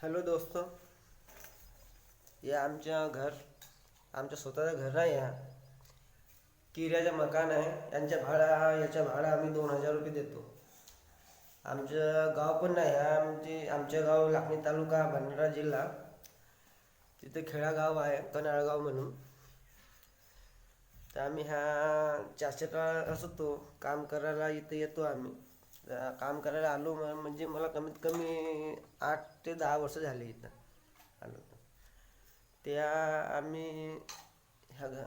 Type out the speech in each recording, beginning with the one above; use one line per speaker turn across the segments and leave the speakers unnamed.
Hello दोस्त हे आमच्या घर आमच्या स्वतःचं घर नाही आहे किऱ्याचं मकान आहे यांच्या भाडा याच्या भाडा आम्ही दोन हजार रुपये देतो. आमचं गाव पण नाही आहे आमचे आमचं गाव लाखणी तालुका भंडारा जिल्हा. तिथे खेळागाव आहे कनाळगाव म्हणून. तर आम्ही ह्या चारशेचा असतो काम करायला इथे येतो आम्ही. काम करायला आलो म्हणजे मला कमीत कमी आठ ते दहा वर्ष झाले इथं आलो त्या आम्ही ह्या घ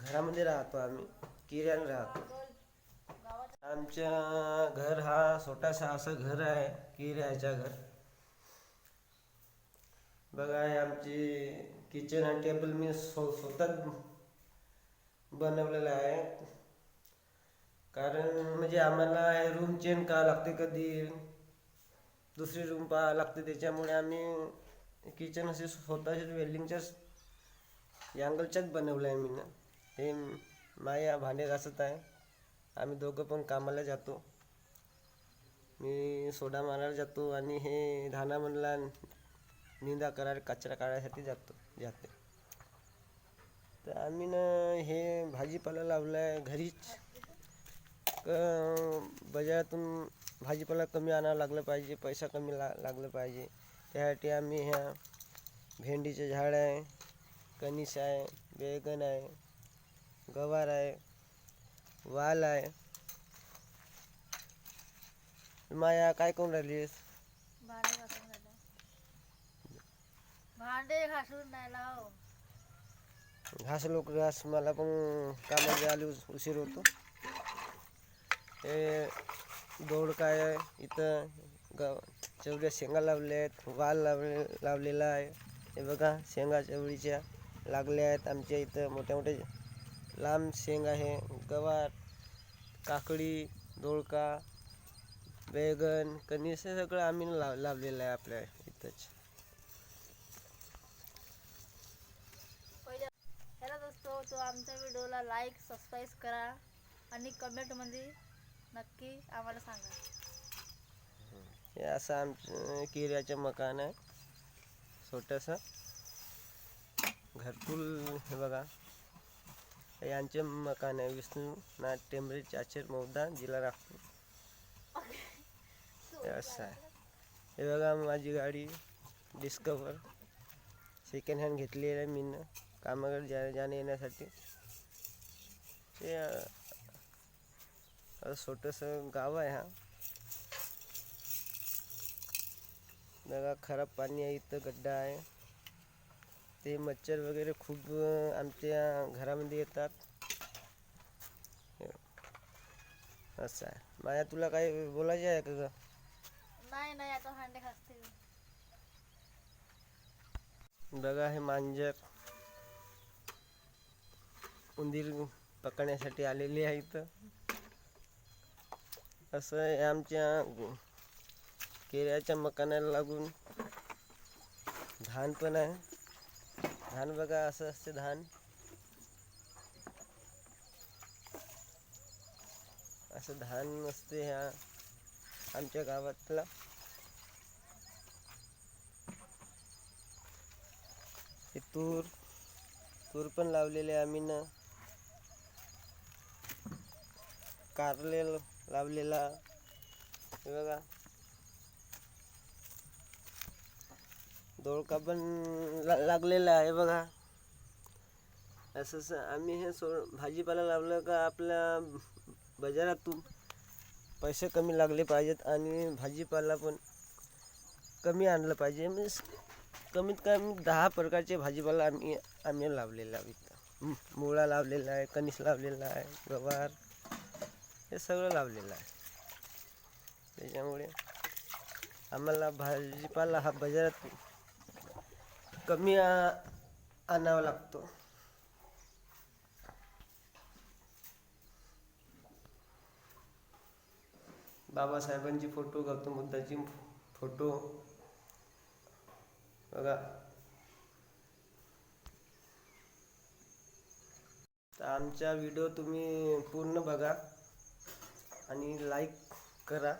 घरामध्ये राहतो आम्ही किरायाने राहतो. आमच्या घर हा छोटासा असं घर आहे किरायाच्या घर. बघा हे आमची किचन आणि टेबल मी स्व स्वतःच बनवलेलं आहे. कारण म्हणजे आम्हाला रूम चेंज करावं लागते कधी? दुसरी रूम पाहावं लागते त्याच्यामुळे आम्ही किचन असे स्वतःच्याच वेल्डिंगच्याच अँगलच्याच बनवलं आहे मी ना. हे माया भांडे घासत आहे. आम्ही दोघं पण कामाला जातो. मी सोडा मारायला जातो आणि हे धाना म्हणला निंदा करायला कचरा काढायसाठी जातो जाते. तर आम्ही ना हे भाजीपाला लावला आहे घरीच. बाजारातून भाजीपाला कमी आणावं लागलं पाहिजे पैसा कमी ला लागलं पाहिजे. त्यासाठी आम्ही ह्या भेंडीचे झाड आहे कणीस आहे बेगन आहे गवार आहे वाल आहे. माया काय करून राहिलीस?
भांडे घासून झाले भांडे घासून नाही लाव
घास लोक घास मला पण कामाला उस- उशीर होतो. हे दोड काय आहे? इथं ग चवळ्या शेंगा लावल्या आहेत वाल लावले लावलेला आहे. हे बघा शेंगा चवळीच्या लागल्या आहेत. आमच्या इथं मोठ्या मोठ्या लांब शेंगा आहे. गवार काकडी दोडका बैगन कणीस हे सगळं आम्ही लाव लावलेलं आहे आपल्या इथंच.
पहिले ह्याला तो आमच्या व्हिडिओला लाईक सबस्क्राईब करा आणि कमेंटमध्ये नक्की आम्हाला सांगा.
हे असं मकान आहे. छोटंसं. घरकुल, हे बघा. हे यांचे मकान आहे. विष्णू नाथ टेंबरे चाचर मौदा जिल्हा नागपूर हे असं हे गाडी डिस्कवर. सेकंड हँड घेतलेली आहे मी कामाकडे जा जाण्या छोटंसं गाव आहे हा. बघा खराब पाणी आहे इथं गड्डा आहे. ते मच्छर वगैरे खूप आमच्या घरामध्ये येतात. असं आहे. माया तुला काही बोलायचे आहे का
नाही नाही आता भांडे घासते
बघा हे मांजर उंदीर पकडण्यासाठी आलेली आहे इथं. असं आहे आमच्या केऱ्याच्या मकानाला लागून धान पण आहे. धान बघा असं असते धान. असं धान असते ह्या आमच्या गावातला. हे तूर तूर पण लावलेले आम्ही ना. कारले लावलेला. हे बघा. दोडका पण ला- लागलेला आहे बघा. असं असं आम्ही हे सो भाजीपाला लावलं का आपल्या बाजारातून पैसे कमी लागले पाहिजेत आणि भाजीपाला पण कमी आणलं पाहिजे. म्हणजे कमीत कमी दहा प्रकारचे भाजीपाला आम्ही आम्ही लावलेला आहे मुळा लावलेला आहे कणीस लावलेला आहे गवार. हे सगळं लावलेलं आहे. त्याच्यामुळे आम्हाला भाजीपाला हा बाजारात कमी आणावा लागतो. बाबासाहेबांची फोटो गौतम बुद्धाची फोटो. बघा. तर आमचा व्हिडिओ तुम्ही पूर्ण बघा. आणि लाईक करा.